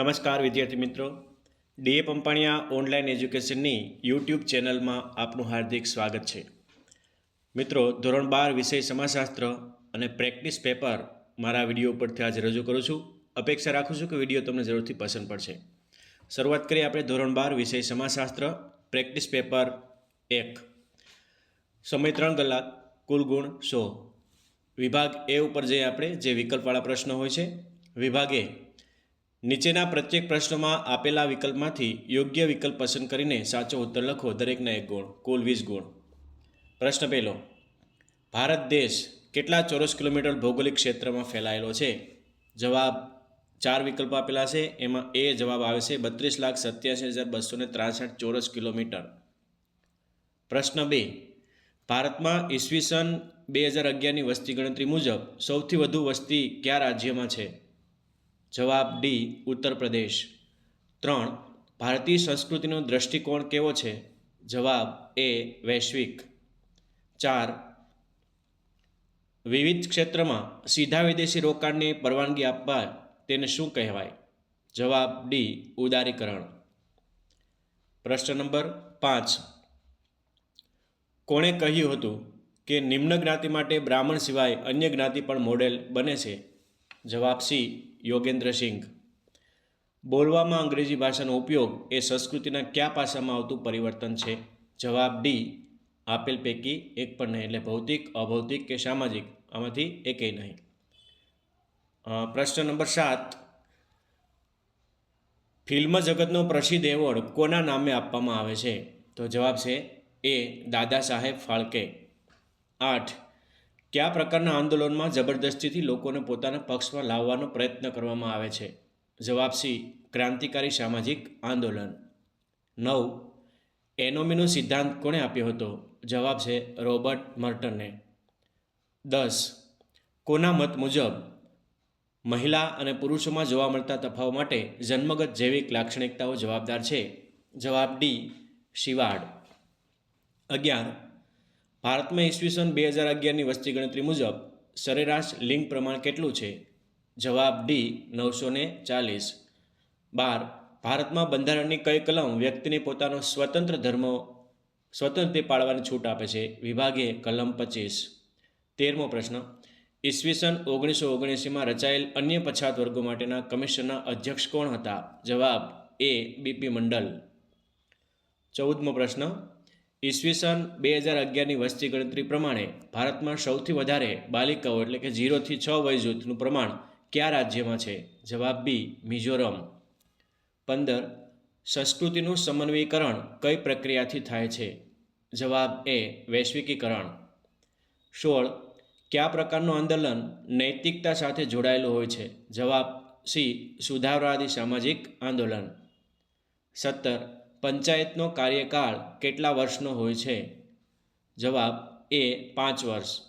નમસ્કાર વિદ્યાર્થી મિત્રો. ડીએ પંપાણિયા ઓનલાઈન એજ્યુકેશનની યુટ્યુબ ચેનલમાં આપનું હાર્દિક સ્વાગત છે. મિત્રો, ધોરણ બાર વિષય સમાજશાસ્ત્ર અને પ્રેક્ટિસ પેપર મારા વીડિયો ઉપરથી આજે રજૂ કરું છું. અપેક્ષા રાખું છું કે વીડિયો તમને જરૂરથી પસંદ પડશે. શરૂઆત કરીએ આપણે ધોરણ બાર વિષય સમાજશાસ્ત્ર, પ્રેક્ટિસ પેપર એક. સમય ત્રણ કલાક, કુલ ગુણ સો. વિભાગ એ ઉપર જઈએ આપણે, જે વિકલ્પવાળા પ્રશ્નો હોય છે. વિભાગ નીચેના પ્રત્યેક પ્રશ્નોમાં આપેલા વિકલ્પમાંથી યોગ્ય વિકલ્પ પસંદ કરીને સાચો ઉત્તર લખો. દરેકના એક ગુણ કુલ વીસ ગુણ પ્રશ્ન પહેલો. ભારત દેશ કેટલા ચોરસ કિલોમીટર ભૌગોલિક ક્ષેત્રમાં ફેલાયેલો છે? જવાબ ચાર વિકલ્પો આપેલા છે. એમાં એ જવાબ આવે છે બત્રીસ લાખ સત્યાસી હજાર બસો ને ત્રાસઠ ચોરસ કિલોમીટર. પ્રશ્ન બે. ભારતમાં ઈસવીસન બે હજાર અગિયારની વસ્તી ગણતરી મુજબ સૌથી વધુ વસ્તી કયા રાજ્યમાં છે? જવાબ ડી, ઉત્તર પ્રદેશ. ત્રણ, ભારતીય સંસ્કૃતિનો દ્રષ્ટિકોણ કેવો છે? જવાબ એ, વૈશ્વિક. ચાર, વિવિધ ક્ષેત્રમાં સીધા વિદેશી રોકાણની પરવાનગી આપવા તેને શું કહેવાય? જવાબ ડી, ઉદારીકરણ. પ્રશ્ન નંબર પાંચ. કોણે કહ્યું હતું કે નિમ્ન જ્ઞાતિ માટે બ્રાહ્મણ સિવાય અન્ય જ્ઞાતિ પણ મોડેલ બને છે? જવાબ સી યોગેન્દ્ર સિંઘ. બોલવામાં અંગ્રેજી ભાષાનો ઉપયોગ એ સંસ્કૃતિના કયા પાસામાં આવતું પરિવર્તન છે? જવાબ ડી, આપેલ પૈકી એક પણ નહીં, એટલે ભૌતિક, અભૌતિક કે સામાજિક? આમાંથી એકેય નહીં. પ્રશ્ન નંબર સાત. ફિલ્મ જગતનો પ્રસિદ્ધ એવોર્ડ કોના નામે આપવામાં આવે છે? તો જવાબ છે એ દાદા સાહેબ ફાળકે. આઠ કયા પ્રકારના આંદોલનમાં જબરદસ્તીથી લોકોને પોતાના પક્ષમાં લાવવાનો પ્રયત્ન કરવામાં આવે છે? જવાબ સી, ક્રાંતિકારી સામાજિક આંદોલન. નવ, એનોમીનો સિદ્ધાંત કોણે આપ્યો હતો? જવાબ છે રોબર્ટ મર્ટને. દસ, કોના મત મુજબ મહિલા અને પુરુષોમાં જોવા મળતા તફાવ માટે જન્મગત જૈવિક લાક્ષણિકતાઓ જવાબદાર છે? જવાબ ડી શિવાડ અગિયાર ભારતમાં ઈસવીસન બે હજાર અગિયારની વસ્તી ગણતરી મુજબ સરેરાશ લિંગ પ્રમાણ કેટલું છે? જવાબ ડી નવસો ને ચાલીસ. બાર, ભારતમાં બંધારણની કઈ કલમ વ્યક્તિને પોતાનો સ્વતંત્ર ધર્મ સ્વતંત્ર પાળવાની છૂટ આપે છે? વિભાગે કલમ પચીસ. તેરમો પ્રશ્ન, ઈસવીસન ઓગણીસો ઓગણએંસીમાં રચાયેલ અન્ય પછાત વર્ગો માટેના કમિશનના અધ્યક્ષ કોણ હતા? જવાબ એ બીપી મંડલ. ચૌદમો પ્રશ્ન ઈસવીસન બે હજાર અગિયારની વસ્તી ગણતરી પ્રમાણે ભારતમાં સૌથી વધારે બાલિકાઓ એટલે કે ઝીરોથી છ વય જૂથનું પ્રમાણ કયા રાજ્યમાં છે? જવાબ બી, મિઝોરમ. પંદર, સંસ્કૃતિનું સમન્વયીકરણ કઈ પ્રક્રિયાથી થાય છે? જવાબ એ, વૈશ્વિકીકરણ. સોળ, કયા પ્રકારનું આંદોલન નૈતિકતા સાથે જોડાયેલું હોય છે? જવાબ સી સુધારવાદી સામાજિક આંદોલન. સત્તર પંચાયતનો કાર્યકાળ કેટલા વર્ષનો હોય છે? જવાબ એ પાંચ વર્ષ.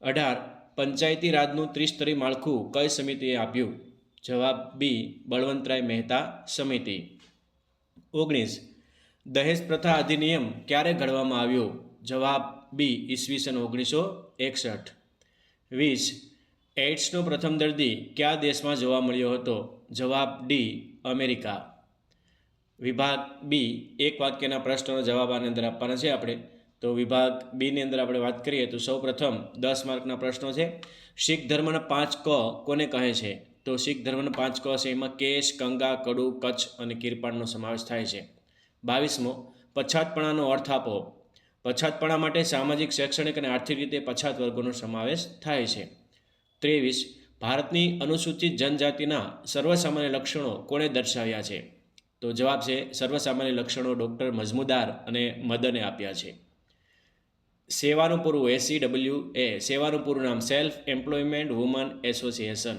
અઢાર, પંચાયતી રાજનું ત્રિસ્તરી માળખું કઈ સમિતિએ આપ્યું? જવાબ બી, બળવંતરાય મહેતા સમિતિ. ઓગણીસ, દહેજ પ્રથા અધિનિયમ ક્યારે ઘડવામાં આવ્યો? જવાબ બી, ઈસવીસન ઓગણીસો એકસઠ. વીસ, એઇડ્સનો પ્રથમ દર્દી કયા દેશમાં જોવા મળ્યો હતો? જવાબ ડી, અમેરિકા. વિભાગ બી એક વાક્યના પ્રશ્નનો જવાબ આની અંદર આપવાના છે આપણે. તો વિભાગ બીની અંદર આપણે વાત કરીએ તો સૌ પ્રથમ દસ માર્કના પ્રશ્નો છે. શીખ ધર્મના પાંચ ક કોને કહે છે? તો શીખ ધર્મના પાંચ ક છે એમાં કેશ, કંગા, કડુ, કચ્છ અને કિરપાણનો સમાવેશ થાય છે. બાવીસમો, પછાતપણાનો અર્થ આપો. પછાતપણા માટે સામાજિક, શૈક્ષણિક અને આર્થિક રીતે પછાત વર્ગોનો સમાવેશ થાય છે. ત્રેવીસ, ભારતની અનુસૂચિત જનજાતિના સર્વસામાન્ય લક્ષણો કોણે દર્શાવ્યા છે? તો જવાબ છે, સર્વસામાન્ય લક્ષણો ડૉક્ટર મજમુદાર અને મદને આપ્યા છે. સેવાનું પૂરું એસી ડબલ્યુ એ સેવાનું પૂરું નામ સેલ્ફ એમ્પ્લોયમેન્ટ વુમન એસોસિએશન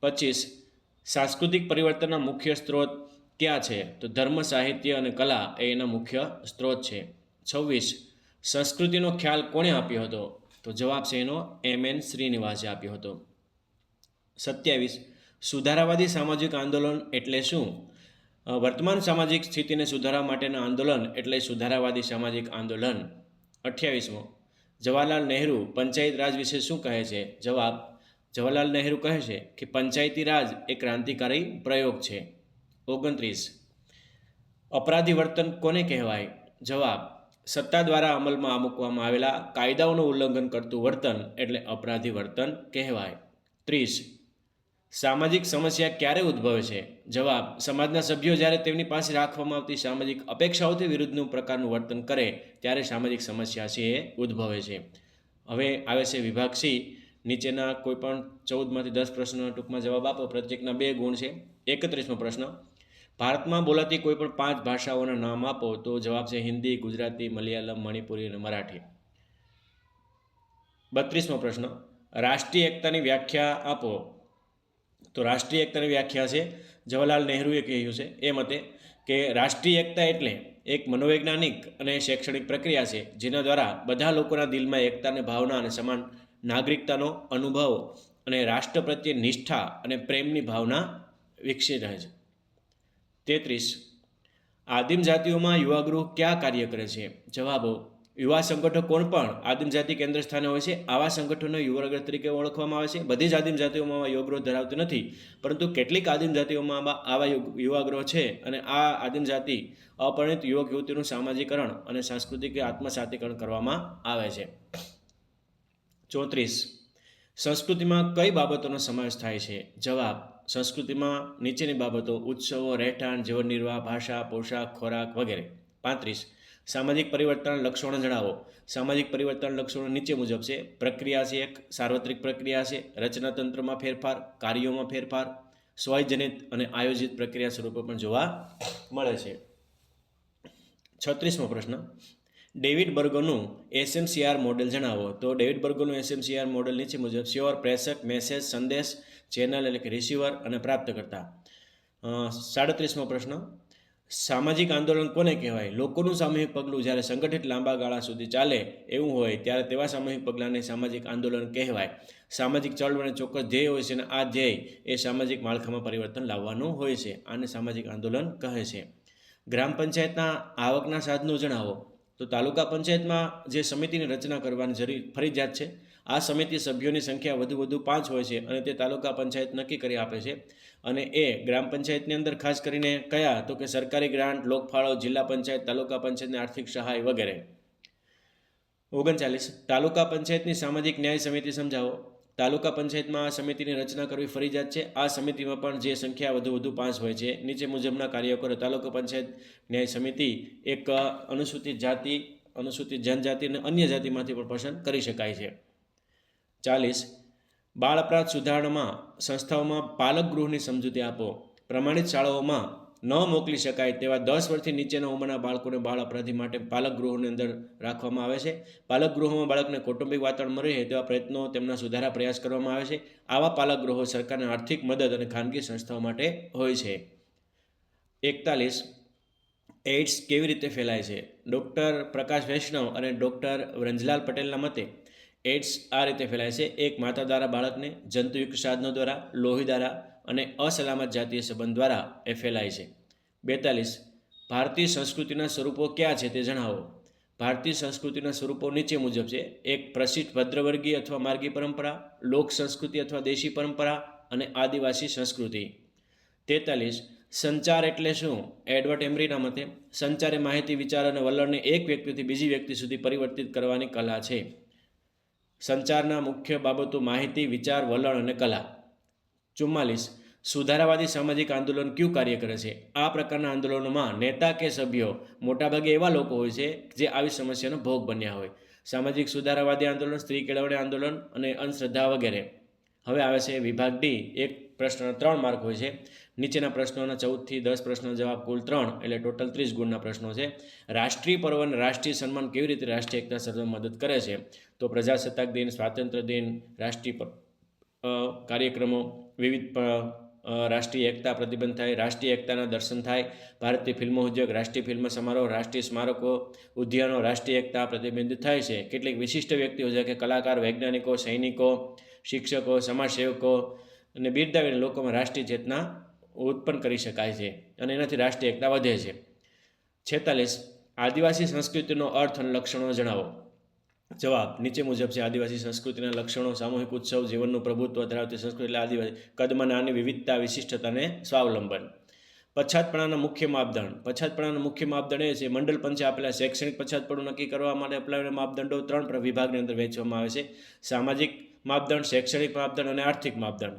પચીસ, સાંસ્કૃતિક પરિવર્તનના મુખ્ય સ્ત્રોત ક્યાં છે? તો ધર્મ, સાહિત્ય અને કલા એ એના મુખ્ય સ્ત્રોત છે. છવ્વીસ, સંસ્કૃતિનો ખ્યાલ કોણે આપ્યો હતો? તો જવાબ છે એનો એમ એન શ્રીનિવાસે આપ્યો હતો. સત્યાવીસ, સુધારાવાદી સામાજિક આંદોલન એટલે શું? વર્તમાન સામાજિક સ્થિતિને સુધારવા માટેના આંદોલન એટલે સુધારાવાદી સામાજિક આંદોલન. અઠ્યાવીસમો, જવાહરલાલ નહેરુ પંચાયત રાજ વિશે શું કહે છે? જવાબ, જવાહરલાલ નહેરુ કહે છે કે પંચાયતી રાજ એ ક્રાંતિકારી પ્રયોગ છે. ઓગણત્રીસ અપરાધી વર્તન કોને કહેવાય? જવાબ, સત્તા દ્વારા અમલમાં મૂકવામાં આવેલા કાયદાઓનું ઉલ્લંઘન કરતું વર્તન એટલે અપરાધી વર્તન કહેવાય. ત્રીસ સામાજિક સમસ્યા ક્યારે ઉદ્ભવે છે? જવાબ, સમાજના સભ્યો જ્યારે તેમની પાસે રાખવામાં આવતી સામાજિક અપેક્ષાઓથી વિરુદ્ધનું પ્રકારનું વર્તન કરે, ત્યારે સામાજિક સમસ્યા છે એ ઉદ્ભવે છે. હવે આવે છે વિભાગ સી. નીચેના કોઈપણ ચૌદમાંથી દસ પ્રશ્નોના ટૂંકમાં જવાબ આપો. પ્રત્યેકના બે ગુણ છે. એકત્રીસમો પ્રશ્ન, ભારતમાં બોલાતી કોઈપણ પાંચ ભાષાઓના નામ આપો તો જવાબ છે હિન્દી, ગુજરાતી, મલયાલમ, મણિપુરી અને મરાઠી. બત્રીસમો પ્રશ્ન, રાષ્ટ્રીય એકતાની વ્યાખ્યા આપો. તો રાષ્ટ્રીય એકતાની વ્યાખ્યા છે. જવાહરલાલ નહેરુએ કહ્યું છે એ મતે કે રાષ્ટ્રીય એકતા એટલે એક મનોવૈજ્ઞાનિક અને શૈક્ષણિક પ્રક્રિયા છે, જેના દ્વારા બધા લોકોના દિલમાં એકતાની ભાવના અને સમાન નાગરિકતાનો અનુભવ અને રાષ્ટ્ર પ્રત્યે નિષ્ઠા અને પ્રેમની ભાવના વિકસી રહે છે. તેત્રીસ, આદિમ જાતિઓમાં યુવાગૃહ ક્યાં કાર્ય કરે છે? જવાબો યુવા સંગઠનો કોણ પણ આદિમજાતિ કેન્દ્ર સ્થાને હોય છે. આવા સંગઠનો યુવાગ્રહ તરીકે ઓળખવામાં આવે છે. બધી જ આદિમજાતિઓમાં જાતિઓમાં યુવાગ્રહ ધરાવતી નથી. પરંતુ કેટલીક આદિમજાતિઓમાં આવા- આવા યુવાગ્રહ છે અને આ આદિમજાતિ અપરિણિત યુવક યુવતીનું સામાજિકરણ અને સાંસ્કૃતિક આત્મસાતીકરણ કરવામાં આવે છે. ચોત્રીસ. સંસ્કૃતિમાં કઈ બાબતોનો સમાવેશ થાય છે? જવાબ. સંસ્કૃતિમાં નીચેની બાબતો, ઉત્સવો, રહેઠાણ જીવન નિર્વાહ ભાષા, પોશાક, ખોરાક વગેરે. પાંત્રીસ. સામાજિક પરિવર્તન લક્ષણો જણાવો. સામાજિક પરિવર્તન લક્ષણો નીચે મુજબ છે. પ્રક્રિયા છે એક, સાર્વત્રિક પ્રક્રિયા છે. રચનાતંત્રમાં ફેરફાર, કાર્યોમાં ફેરફાર, સ્વયજનિત અને આયોજિત પ્રક્રિયા સ્વરૂપે પણ જોવા મળે છે. છત્રીસમો પ્રશ્ન. ડેવિડ બર્ગોનું એસએમસીઆર મોડેલ જણાવો. તો ડેવિડ બર્ગોનું એસએમસીઆર મોડેલ નીચે મુજબ સ્યોર પ્રેષક, મેસેજ, સંદેશ, ચેનલ એટલે કે રિસીવર અને પ્રાપ્તકર્તા. સાડત્રીસમો પ્રશ્ન. સામાજિક આંદોલન કોને કહેવાય? લોકોનું સામૂહિક પગલું જ્યારે સંગઠિત લાંબા ગાળા સુધી ચાલે એવું હોય, ત્યારે તેવા સામૂહિક પગલાંને સામાજિક આંદોલન કહેવાય. સામાજિક ચળવળને ચોક્કસ ધ્યેય હોય છે અને આ ધ્યેય એ સામાજિક માળખામાં પરિવર્તન લાવવાનું હોય છે, આને સામાજિક આંદોલન કહે છે. ગ્રામ પંચાયતના આવકના સાધનો જણાવો. તો તાલુકા પંચાયતમાં જે સમિતિની રચના કરવાની જરૂર ફરજિયાત છે? આ સમિતિ સભ્યોની સંખ્યા વધુ વધુ પાંચ હોય છે અને તે તાલુકા પંચાયત નક્કી કરી આપે છે. અને એ ગ્રામ પંચાયતની અંદર ખાસ કરીને કયા? તો કે સરકારી ગ્રાન્ટ, લોકફાળો, જિલ્લા પંચાયત, તાલુકા પંચાયતની આર્થિક સહાય વગેરે. ઓગણચાલીસ. તાલુકા પંચાયતની સામાજિક ન્યાય સમિતિ સમજાવો. તાલુકા પંચાયતમાં આ સમિતિની રચના કરવી ફરજિયાત છે. આ સમિતિમાં પણ જે સંખ્યા વધુ વધુ પાંચ હોય છે, નીચે મુજબના કાર્યો કરો. તાલુકા પંચાયત ન્યાય સમિતિ એક અનુસૂચિત જાતિ, અનુસૂચિત જનજાતિ અને અન્ય જાતિમાંથી પણ પસંદ કરી શકાય છે. ચાલીસ. બાળ અપરાધ સુધારણામાં સંસ્થાઓમાં પાલક ગૃહની સમજૂતી આપો. પ્રમાણિત શાળાઓમાં ન મોકલી શકાય તેવા દસ વર્ષથી નીચેના ઉંમરના બાળકોને બાળ અપરાધી માટે પાલક ગૃહોની અંદર રાખવામાં આવે છે. પાલક ગૃહોમાં બાળકને કૌટુંબિક વાતાવરણ મળી રહે તેવા પ્રયત્નો તેમના સુધારા પ્રયાસ કરવામાં આવે છે. આવા પાલક ગૃહો સરકારની આર્થિક મદદ અને ખાનગી સંસ્થાઓ માટે હોય છે. એકતાલીસ. એઇડ્સ કેવી રીતે ફેલાય છે? ડૉક્ટર પ્રકાશ વૈષ્ણવ અને ડૉક્ટર વ્રંજલાલ પટેલના મતે એઇડ્સ આ રીતે ફેલાય છે. એક માતા દ્વારા બાળકને જંતુયુક્ત સાધનો દ્વારા, લોહી દ્વારા અને અસલામત જાતીય સંબંધ દ્વારા એ ફેલાય છે. બેતાલીસ, ભારતીય સંસ્કૃતિના સ્વરૂપો ક્યાં છે તે જણાવો. ભારતીય સંસ્કૃતિના સ્વરૂપો નીચે મુજબ છે. એક પ્રસિદ્ધ ભદ્રવર્ગીય અથવા માર્ગી પરંપરા, લોક સંસ્કૃતિ અથવા દેશી પરંપરા અને આદિવાસી સંસ્કૃતિ. તેતાલીસ, સંચાર એટલે શું? એડવર્ડ એમરીના મતે, સંચાર એ માહિતી, વિચાર અને વલણને એક વ્યક્તિથી બીજી વ્યક્તિ સુધી પરિવર્તિત કરવાની કલા છે. સંચારના મુખ્ય બાબતો માહિતી, વિચાર, વલણ અને કલા. ચુમ્માલીસ, સુધારાવાદી સામાજિક આંદોલન કયું કાર્ય કરે છે? આ પ્રકારના આંદોલનોમાં નેતા કે સભ્યો મોટાભાગે એવા લોકો હોય છે જે આવી સમસ્યાનો ભોગ બન્યા હોય. સામાજિક સુધારાવાદી આંદોલન, સ્ત્રી કેળવણી આંદોલન અને અંધશ્રદ્ધા વગેરે. હવે આવે છે વિભાગ ડી. એક પ્રશ્નના ત્રણ માર્ક હોય છે. નીચેના પ્રશ્નોના ચૌદથી દસ પ્રશ્નો જવાબ કુલ ત્રણ, એટલે ટોટલ ત્રીસ ગુણના પ્રશ્નો છે. રાષ્ટ્રીય પર્વ અને રાષ્ટ્રીય સન્માન કેવી રીતે રાષ્ટ્રીય એકતા સર્વમાં મદદ કરે છે? તો પ્રજાસત્તાક દિન, સ્વાતંત્ર્ય દિન, રાષ્ટ્રીય કાર્યક્રમો, વિવિધ રાષ્ટ્રીય એકતા પ્રતિબંધ થાય, રાષ્ટ્રીય એકતાના દર્શન થાય, ભારતીય ફિલ્મો ઉદ્યોગ, રાષ્ટ્રીય ફિલ્મ સમારોહ, રાષ્ટ્રીય સ્મારકો, ઉદ્યાનો, રાષ્ટ્રીય એકતા પ્રતિબંધિત થાય છે. કેટલીક વિશિષ્ટ વ્યક્તિઓ છે કે કલાકાર, વૈજ્ઞાનિકો, સૈનિકો, શિક્ષકો, સમાજસેવકો અને બિરદાવીને લોકોમાં રાષ્ટ્રીય ચેતના ઉત્પન્ન કરી શકાય છે અને એનાથી રાષ્ટ્રીય એકતા વધે છે. છેતાલીસ, આદિવાસી સંસ્કૃતિનો અર્થ અને લક્ષણો જણાવો. જવાબ, નીચે મુજબ છે, આદિવાસી સંસ્કૃતિના લક્ષણો, સામૂહિક ઉત્સવ, જીવનનું પ્રભુત્વ ધરાવતી સંસ્કૃતિ એટલે આદિવાસી, કદમાં નાની વિવિધતા વિશિષ્ટતા અને સ્વાવલંબન. પછાતપણાના મુખ્ય માપદંડ. પછાતપણાના મુખ્ય માપદંડ એ છે, મંડળ પંચે આપેલા શૈક્ષણિક પછાતપણું નક્કી કરવા માટે અપનાવેલા માપદંડો ત્રણ વિભાગની અંદર વહેંચવામાં આવે છે. સામાજિક માપદંડ, શૈક્ષણિક માપદંડ અને આર્થિક માપદંડ.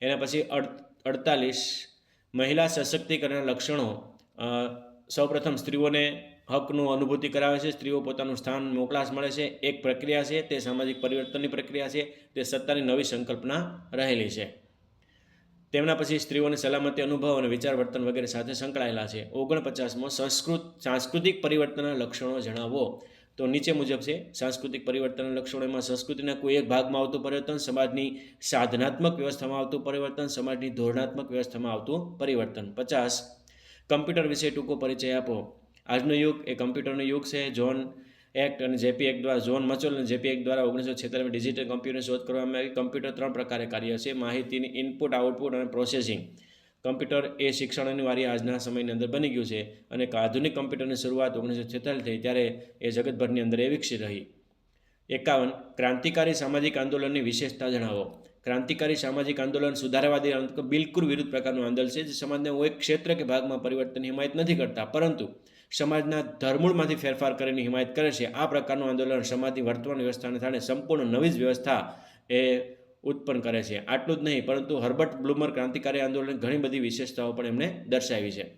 એના પછી અડ અડતાલીસ મહિલા સશક્તિકરણના લક્ષણો સૌપ્રથમ સ્ત્રીઓને હકનું અનુભૂતિ કરાવે છે, સ્ત્રીઓ પોતાનું સ્થાન મોકલાશ મળે છે, એક પ્રક્રિયા છે, તે સામાજિક પરિવર્તનની પ્રક્રિયા છે, તે સત્તાની નવી સંકલ્પના રહેલી છે. તેમના પછી સ્ત્રીઓને સલામતી અનુભવ અને વિચાર વર્તન વગેરે સાથે સંકળાયેલા છે. ઓગણપચાસમાં સંસ્કૃત સાંસ્કૃતિક પરિવર્તનના લક્ષણો જણાવો. તો નીચે મુજબ છે, સાંસ્કૃતિક પરિવર્તનના લક્ષણોમાં સંસ્કૃતિના કોઈ એક ભાગમાં આવતું પરિવર્તન, સમાજની સાધનાત્મક વ્યવસ્થામાં આવતું પરિવર્તન, સમાજની ધોરણાત્મક વ્યવસ્થામાં આવતું પરિવર્તન. પચાસ, કમ્પ્યુટર વિશે ટૂંકો પરિચય આપો. આજનો યુગ એ કમ્પ્યુટરનો યુગ છે. જોન એક્ટ અને જેપી એક્ટ દ્વારા જોન મચોલ અને જેપી એક્ટ દ્વારા ઓગણીસો છેતાલીસમાં ડિજિટલ કમ્પ્યુટરની શોધ કરવામાં આવી. કમ્પ્યુટર ત્રણ પ્રકારે કાર્ય છે. માહિતીની ઇનપુટ આઉટપુટ અને પ્રોસેસિંગ કમ્પ્યુટર એ શિક્ષણ અનિવાર્ય આજના સમયની અંદર બની ગયું છે અને આધુનિક કમ્પ્યુટરની શરૂઆત ઓગણીસો છેતાલીસ થઈ ત્યારે એ જગતભરની અંદર એ વિકસી રહી. એકાવન, ક્રાંતિકારી સામાજિક આંદોલનની વિશેષતા જણાવો. ક્રાંતિકારી સામાજિક આંદોલન સુધારાવાદી બિલકુલ વિરુદ્ધ પ્રકારનું આંદોલન છે, જે સમાજને એક ક્ષેત્ર કે ભાગમાં પરિવર્તનની હિમાયત નથી કરતા. પરંતુ સમાજના ધરમૂળમાંથી ફેરફાર કરીને હિમાયત કરે છે. આ પ્રકારનું આંદોલન સમાજની વર્તમાન વ્યવસ્થાને કારણે સંપૂર્ણ નવી જ વ્યવસ્થા એ ઉત્પન્ન કરે છે. આટલું જ નહીં, પરંતુ હર્બર્ટ બ્લુમર ક્રાંતિકારી આંદોલન ઘણી બધી વિશેષતાઓ પણ એમણે દર્શાવી છે.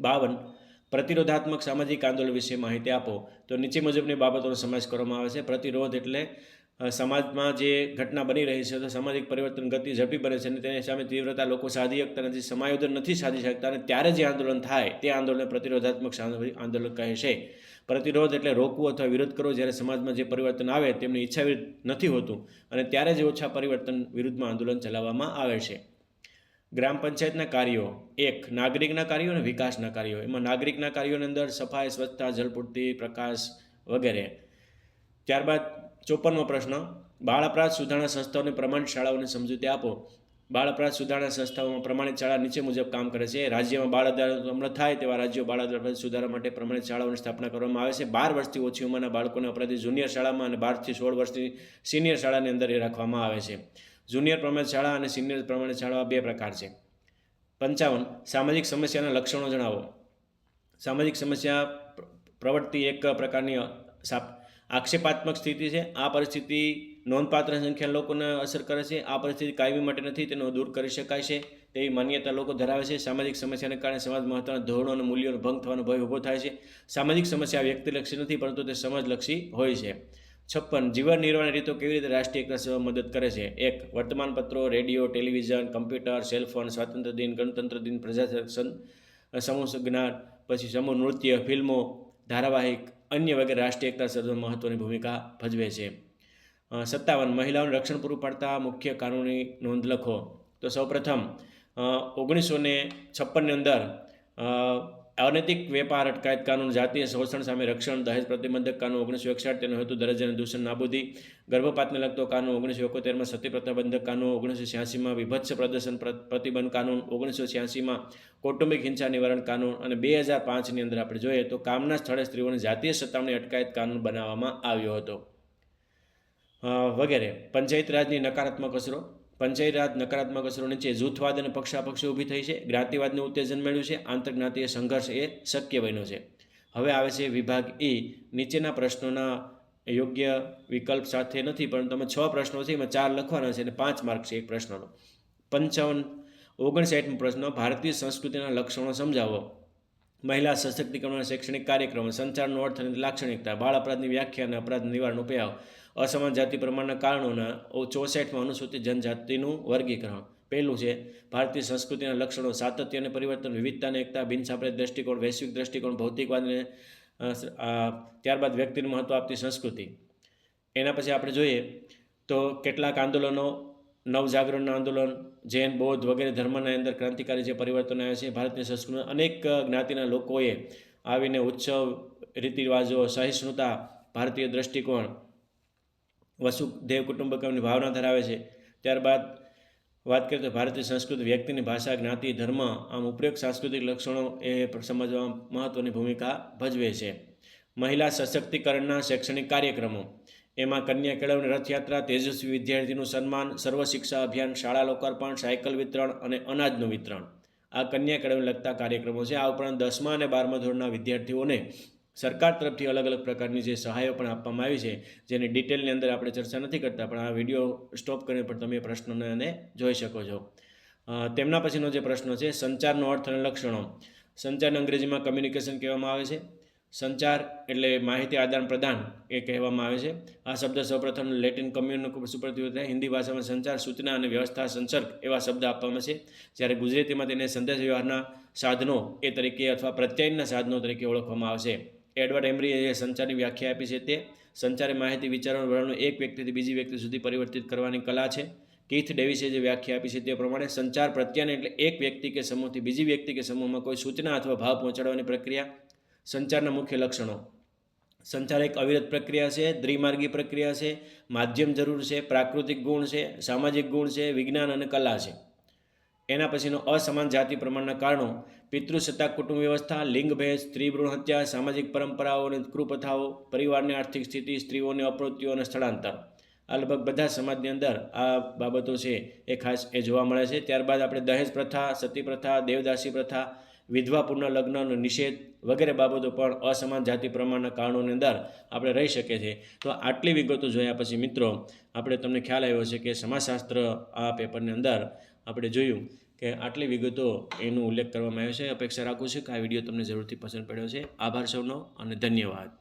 બાવન, પ્રતિરોધાત્મક સામાજિક આંદોલન વિશે માહિતી આપો. તો નીચે મુજબની બાબતોનો સમાવેશ કરવામાં આવે છે. પ્રતિરોધ એટલે સમાજમાં જે ઘટના બની રહી છે, તો સામાજિક પરિવર્તન ગતિ ઝડપી બને છે અને તેની સામે તીવ્રતા, લોકો સાધી શકતા નથી, સમાયોજન નથી સાધી શકતા અને ત્યારે જે આંદોલન થાય, તે આંદોલન પ્રતિરોધાત્મક આંદોલન કહે છે. પ્રતિરોધ એટલે રોકવું અથવા વિરોધ કરવો જ્યારે સમાજમાં જે પરિવર્તન આવે તેમની ઈચ્છા નથી હોતું અને ત્યારે જ ઓછા પરિવર્તન વિરુદ્ધમાં આંદોલન ચલાવવામાં આવે છે. ગ્રામ પંચાયતના કાર્યો એક, નાગરિકના કાર્યો અને વિકાસના કાર્યો. એમાં નાગરિકના કાર્યોની અંદર સફાઈ, સ્વચ્છતા, જલપૂર્તિ, પ્રકાશ વગેરે. ત્યારબાદ ચોપનમો પ્રશ્ન બાળ અપરાધ સુધારણા સંસ્થાઓને પ્રમાણિત શાળાઓને સમજૂતી આપો. બાળ અપરાધ સુધારણા સંસ્થાઓમાં પ્રમાણિત શાળા નીચે મુજબ કામ કરે છે. રાજ્યમાં બાળ અમલ થાય તેવા રાજ્યો બાળ અપરાધ સુધારવા માટે પ્રમાણિત શાળાઓની સ્થાપના કરવામાં આવે છે. બાર વર્ષથી ઓછી ઉંમરના બાળકોને અપરાધી જુનિયર શાળામાં અને બારથી સોળ વર્ષની સિનિયર શાળાની અંદર એ રાખવામાં આવે છે. જુનિયર પ્રમાણિત શાળા અને સિનિયર પ્રમાણિત શાળા બે પ્રકાર છે. પંચાવન, સામાજિક સમસ્યાના લક્ષણો જણાવો. સામાજિક સમસ્યા પ્ર- પ્રવૃત્તિ એક પ્રકારની આક્ષેપાત્મક સ્થિતિ છે. આ પરિસ્થિતિ નોંધપાત્ર સંખ્યા લોકોને અસર કરે છે. આ પરિસ્થિતિ કાયમી માટે નથી, તેનો દૂર કરી શકાય છે. તેવી માન્યતા લોકો ધરાવે છે. સામાજિક સમસ્યાને કારણે સમાજ મહત્વના ધોરણો અને મૂલ્યોનો ભંગ થવાનો ભય ઊભો થાય છે. સામાજિક સમસ્યા વ્યક્તિલક્ષી નથી, પરંતુ તે સમાજલક્ષી હોય છે. છપ્પન, જીવન નિર્વાહની રીતો કેવી રીતે રાષ્ટ્રીય એકતા સેવા મદદ કરે છે? એક, વર્તમાનપત્રો, રેડિયો, ટેલિવિઝન, કમ્પ્યુટર, સેલફોન, સ્વાતંત્ર્ય દિન, ગણતંત્ર દિન પ્રજાસત્તાક સમૂહ જ્ઞાન પછી સમૂહ નૃત્ય, ફિલ્મો, ધારાવાહિક, અન્ય વગેરે રાષ્ટ્રીય એકતા સર્જવામાં મહત્વની ભૂમિકા ભજવે છે. સત્તાવન. મહિલાઓને રક્ષણ પૂરું પાડતા મુખ્ય કાનૂની નોંધ લખો. તો સૌપ્રથમ ઓગણીસો ને છપ્પનની અંદર અનૈતિક વેપાર અટકાયત કાનૂન, જાતીય શોષણ સામે રક્ષણ, દહેજ પ્રતિબંધક કાનૂન ઓગણીસો એકસઠ તેનો હેતુ દરજ અને દૂષણ નાબૂદી. ગર્ભપાતને લગતો કાનૂન ઓગણીસો એકોતેરમાં સતી પ્રતિબંધક કાનૂન, ઓગણીસો છ્યાસીમાં વિભત્સ પ્રદર્શન પ્ર- પ્રતિબંધ કાનૂન, ઓગણીસો છ્યાસીમાં કૌટુંબિક હિંસા નિવારણ કાનૂન અને બે હજાર પાંચની અંદર આપણે જોઈએ તો કામના સ્થળે સ્ત્રીઓની જાતીય સત્તામણી અટકાયત કાનૂન બનાવવામાં આવ્યો હતો. વગેરે. પંચાયત રાજની નકારાત્મક અસરો. પંચાયત રાજ નકારાત્મક અસરો નીચે જૂથવાદ અને પક્ષાપક્ષી ઊભી થઈ છે. જ્ઞાતિવાદનું ઉત્તેજન મળ્યું છે. આંતરજ્ઞાતીય સંઘર્ષ એ શક્ય બન્યો છે. હવે આવે છે વિભાગ એ નીચેના પ્રશ્નોના યોગ્ય વિકલ્પ સાથે નથી, પણ તમે છ પ્રશ્નો છે, એમાં ચાર લખવાના છે અને પાંચ માર્ક છે એક પ્રશ્નનો. પંચાવન, ઓગણસાઠમો પ્રશ્ન, ભારતીય સંસ્કૃતિના લક્ષણો સમજાવો. મહિલા સશક્તિકરણના શૈક્ષણિક કાર્યક્રમો, સંચારનો અર્થ અને લાક્ષણિકતા, બાળ અપરાધની વ્યાખ્યા અને અપરાધ નિવારણ ઉપાયો. અસમાન જાતિ પ્રમાણના કારણોના ચોસઠમાં અનુસૂચિત જનજાતિનું વર્ગીકરણ. પહેલું છે, ભારતીય સંસ્કૃતિના લક્ષણો સાતત્ય અને પરિવર્તન વિવિધતા અને એકતા, બિનસાંપ્રદાયિક દ્રષ્ટિકોણ, વૈશ્વિક દ્રષ્ટિકોણ, ભૌતિકવાદને ત્યારબાદ વ્યક્તિનું મહત્ત્વ આપતી સંસ્કૃતિ. એના પછી આપણે જોઈએ તો કેટલાક આંદોલનો, નવજાગરણના આંદોલન, જૈન, બૌદ્ધ વગેરે ધર્મના અંદર ક્રાંતિકારી જે પરિવર્તન આવ્યા છે, ભારતીય સંસ્કૃતિ અનેક જ્ઞાતિના લોકોએ આવીને ઉત્સવ, રીતિરિવાજો, સહિષ્ણુતા, ભારતીય દ્રષ્ટિકોણ વસુદેવ કુટુંબકમની ભાવના ધરાવે છે. ત્યારબાદ વાત કરીએ તો ભારતીય સંસ્કૃતિ વ્યક્તિની ભાષા, જ્ઞાતિ, ધર્મ આમ ઉપરોક્ત સાંસ્કૃતિક લક્ષણો એ સમજવામાં મહત્ત્વની ભૂમિકા ભજવે છે. મહિલા સશક્તિકરણના શૈક્ષણિક કાર્યક્રમો. એમાં કન્યા કેળવણી રથયાત્રા, તેજસ્વી વિદ્યાર્થીનું સન્માન સર્વ શિક્ષા અભિયાન, શાળા લોકાર્પણ, સાયકલ વિતરણ અને અનાજનું વિતરણ. આ કન્યા કેળવણી લગતા કાર્યક્રમો છે. આ ઉપરાંત દસમા અને બારમા ધોરણના વિદ્યાર્થીઓને સરકાર તરફથી અલગ અલગ પ્રકારની જે સહાયો પણ આપવામાં આવી છે, જેની ડિટેલની અંદર આપણે ચર્ચા નથી કરતા, પણ આ વીડિયો સ્ટોપ કરીને પણ તમે એ પ્રશ્નોને અને જોઈ શકો છો. તેમના પછીનો જે પ્રશ્ન છે, સંચારનો અર્થ અને લક્ષણો. સંચારને અંગ્રેજીમાં કમ્યુનિકેશન કહેવામાં આવે છે. સંચાર એટલે માહિતી આદાન પ્રદાન એ કહેવામાં આવે છે. આ શબ્દ સૌપ્રથમ લેટિન કમ્યુન સુપરથી થાય. હિન્દી ભાષામાં સંચાર, સૂચના અને વ્યવસ્થા, સંસર્ગ એવા શબ્દ આપવામાં છે. જ્યારે ગુજરાતીમાં તેને સંદેશ વ્યવહારના સાધનો એ તરીકે અથવા પ્રત્યાયનના સાધનો તરીકે ઓળખવામાં આવશે. એડવર્ડ એમરીએ સંચારની વ્યાખ્યા આપી છે તે સંચારે માહિતી વિચારોનું વલણનું એક વ્યક્તિથી બીજી વ્યક્તિ સુધી પરિવર્તિત કરવાની કલા છે. કીથ ડેવિસે જે વ્યાખ્યા આપી છે તે પ્રમાણે સંચાર પ્રત્યાયન એટલે એક વ્યક્તિ કે સમૂહથી બીજી વ્યક્તિ કે સમૂહમાં કોઈ સૂચના અથવા ભાવ પહોંચાડવાની પ્રક્રિયા. સંચારના મુખ્ય લક્ષણો. સંચાર એક અવિરત પ્રક્રિયા છે, દ્વિમાર્ગી પ્રક્રિયા છે, માધ્યમ જરૂર છે, પ્રાકૃતિક ગુણ છે, સામાજિક ગુણ છે, વિજ્ઞાન અને કલા છે. એના પછીનો અસમાન જાતિ પ્રમાણના કારણો, પિતૃસત્તા, કુટુંબ વ્યવસ્થા, લિંગ ભેદ, સ્ત્રી ભ્રૂણ હત્યા, સામાજિક પરંપરાઓ અને કુપ્રથાઓ, પરિવારની આર્થિક સ્થિતિ, સ્ત્રીઓની અપ્રવૃત્તિઓ અને સ્થળાંતર. આ લગભગ બધા સમાજની અંદર આ બાબતો છે એ ખાસ એ જોવા મળે છે. ત્યારબાદ આપણે દહેજ પ્રથા, સતી પ્રથા, દેવદાસી પ્રથા, વિધવા લગ્નનો નિષેધ વગેરે બાબતો પણ અસમાન જાતિ પ્રમાણના કારણોની અંદર આપણે રહી શકીએ છીએ. તો આટલી વિગતો જોયા પછી મિત્રો, આપણે તમને ખ્યાલ આવ્યો છે કે સમાજશાસ્ત્ર આ પેપરની અંદર આપણે જોયું કે આટલી વિગતો એનો ઉલ્લેખ કરવામાં આવ્યો છે. અપેક્ષા રાખું છું કે આ વીડિયો તમને જરૂરથી પસંદ પડ્યો છે આભાર સૌનો અને ધન્યવાદ.